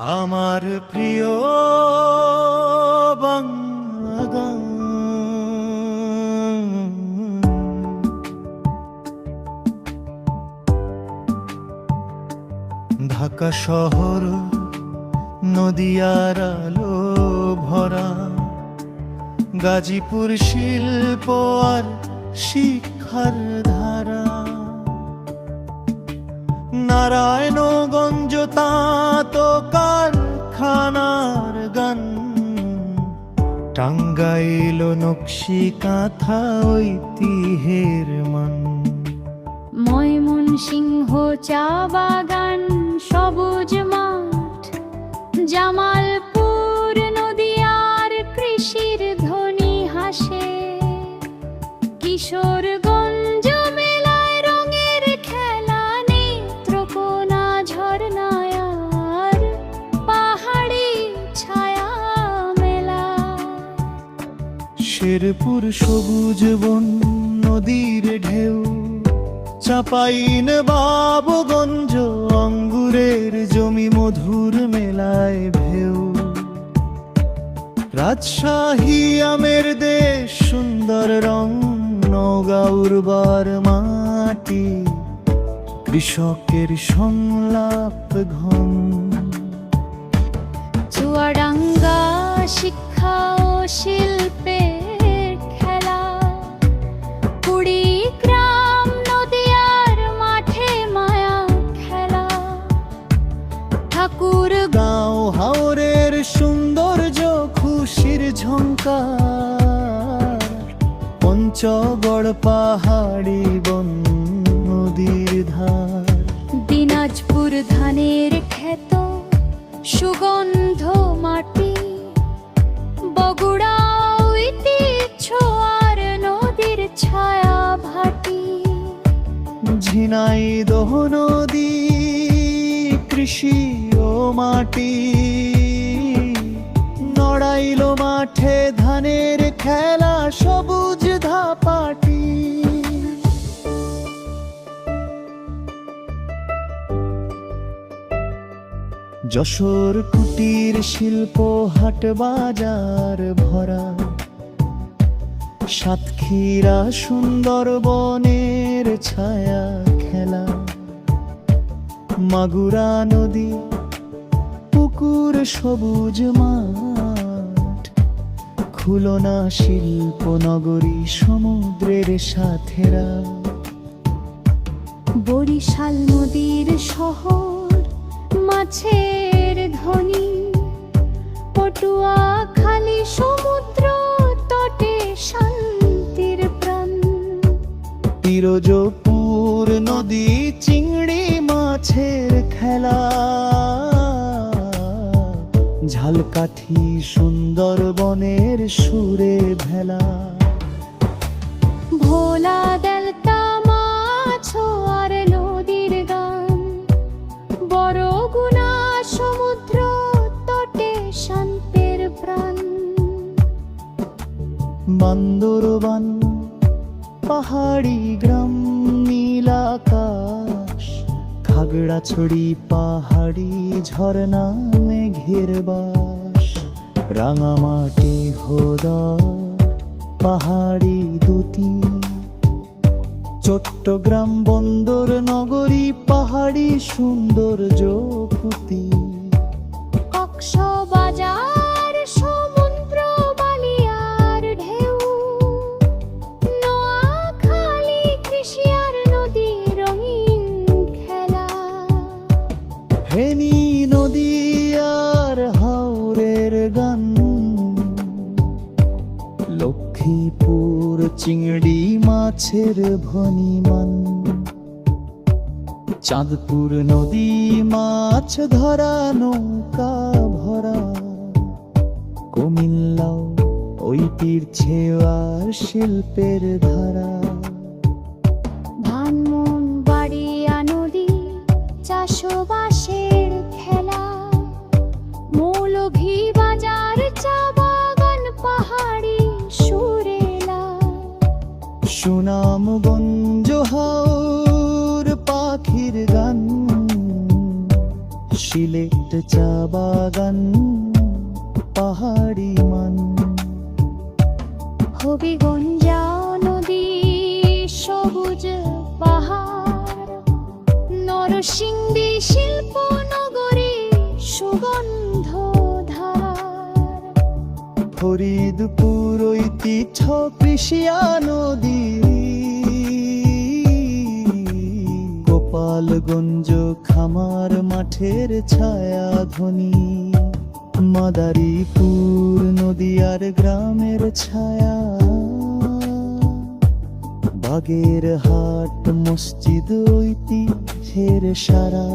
আমার প্রিয় বাংলাগান। ঢাকা শহর নদিয়ার আলো ভরা। গাজীপুর শিল্প আর শিক্ষার ধারা। নারায়ণগঞ্জ তাঁত কারখানার গান। টাঙ্গাইল নকশি কাঁথা ঐতিহের মান। ময়মন সিংহ চা বাগান, সবুজ মাঠ জামালপুর শেরপুর সবুজ বন, নদীর ঢেউ। চাপাইন বাবগঞ্জ, অঙ্গুরের জমি মধুর মেলায় ভেউ। রাজশাহী আমের দেশ, সুন্দর রং নৌগা উর্বর মাটি। কৃষকের সংলাপ ঘন। চুয়াডাঙ্গা শিক্ষা ও শিল্পের ঝঙ্কার পঞ্চগড় পাহাড়ি বন নদীর ধার। দিনাজপুর ধানের ক্ষেত সুগন্ধ মাটি বগুড়া ঐতিহ্য আর নদীর ছায়া ভাটি। ঝিনাই দহ নদী কৃষি ও মাটি। নড়াইল মাঠে ধানের খেলা, সবুজ ধাপাটি। যশোর কুটির শিল্প, হাট বাজার ভরা। সাতক্ষীরা সুন্দরবনের ছায়া খেলা। মাগুরা নদী, পুকুর সবুজ মাঠ। খুলনা শিল্প নগরী সমুদ্রের সাথেরা। বরিশাল নদীর শহর মাছের ধ্বনি পটুয়া খালি সমুদ্র তটে শান্তির প্রাণ। তিরজপুর নদী চিংড়ি মাছের খেলা। ঝালকাঠি সুন্দরবনের সুরে ভেলা। ভোলা দেলতা মাছ আর নদীর গান। বড় গুণা সমুদ্র তটে শান্তির প্রাণ। বান্দরবান পাহাড়ি গ্রাম নীল আকাশ খাগড়াছড়ি পাহাড়ি ঝর্ণা। মেঘের বাস রাঙামাটি হোদা পাহাড়ি দুটি। চট্টগ্রাম বন্দর নগরী পাহাড়ি সৌন্দর্য পুতি চিংড়ি মাছের ভনিমান। চাঁদপুর নদী মাছ ধরা নৌকা ভরা। কুমিল্লাও ওইটির ছেওয়ার শিল্পের ধারা। সিলেট চা বাগান পাহাড়ি মান। হবিগঞ্জা নদী সবুজ পাহাড় নরসিংদী শিল্পনগরী সুগন্ধ ধার। ফরিদপুর ঐতিহ্য কৃষিয়া নদী। গোপালগঞ্জ খামার মাঠের ছায়া ধ্বনি। মাদারীপুর নদীয়ার গ্রামের ছায়া। বাগের হাট মসজিদ ঐতিহ্যের সারা।